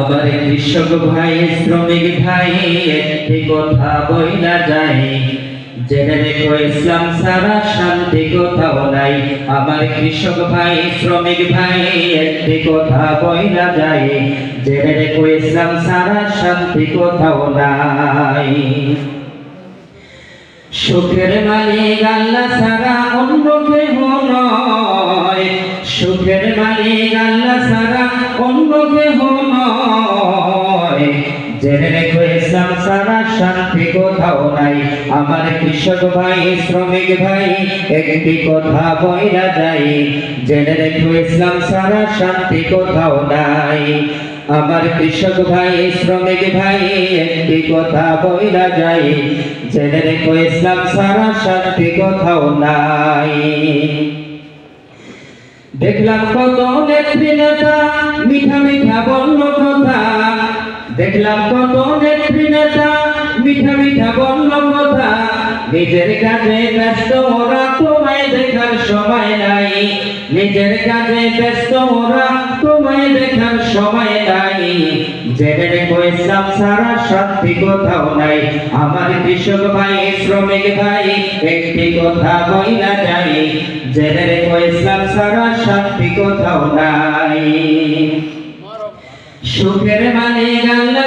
আমার কৃষক ভাই, শ্রমিক ভাই, একটি কথা বইলা যায়। জেনে রেখো, ইসলাম সারা শান্তি কোথাও নাই। আমার কৃষক ভাই, শ্রমিক ভাই, একটি কথা বইলা যায়। জেনে রেখো, ইসলাম সারা শান্তি কোথাও নাই। সুখের মালিক আল্লাহ সারা অন্য কেহ নয়। সুখের মালিক আল্লাহ সারা অন্য কেহ জেনে রেখো, ইসলাম সারা শান্তি কোথাও নাই। আমার কৃষক ভাই, শ্রমিক ভাই, একটি কথা বইরা যাই। জেনে রেখো, ইসলাম সারা শান্তি কোথাও নাই। আমার কৃষক ভাই, শ্রমিক ভাই, একটি কথা বইরা যাই। জেনে রেখো, ইসলাম সারা শান্তি কোথাও নাই। দেখলাম কত নেত্রী নেতা মিঠা মিঠা কথা দেখলাম কত নিজের কাজে ব্যস্ত ওরা তোমায় দেখার সময় নাই। নিজের কাজে ব্যস্ত ওরা তোমায় দেখার সময় নাই। জেনে রেখো সারা শান্তি কোথাও নাই। আমার কৃষক ভাই, শ্রমিক ভাই, একটি কথা বইলা যাই। জেনে রেখো ইসলাম সারা শান্তি কোথাও নাই। সুখের মালিক আল্লাহ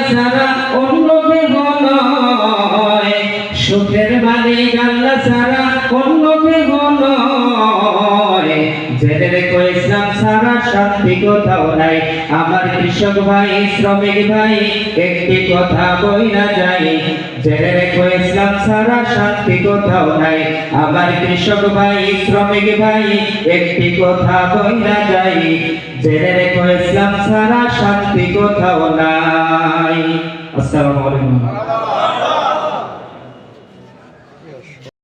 সুখের মালিক আল্লাহ সারা অন্য আমার কৃষক ভাই, শ্রমিক ভাই, একটি কথা বইলা যাই জেনে রেখো ইসলাম সারা শান্তি কোথাও নাই। আমার কৃষক ভাই, শ্রমিক ভাই, একটি কথা বইলা যাই জেনে রেখো ইসলাম সারা শান্তি কোথাও নাই। আসসালামু আলাইকুম।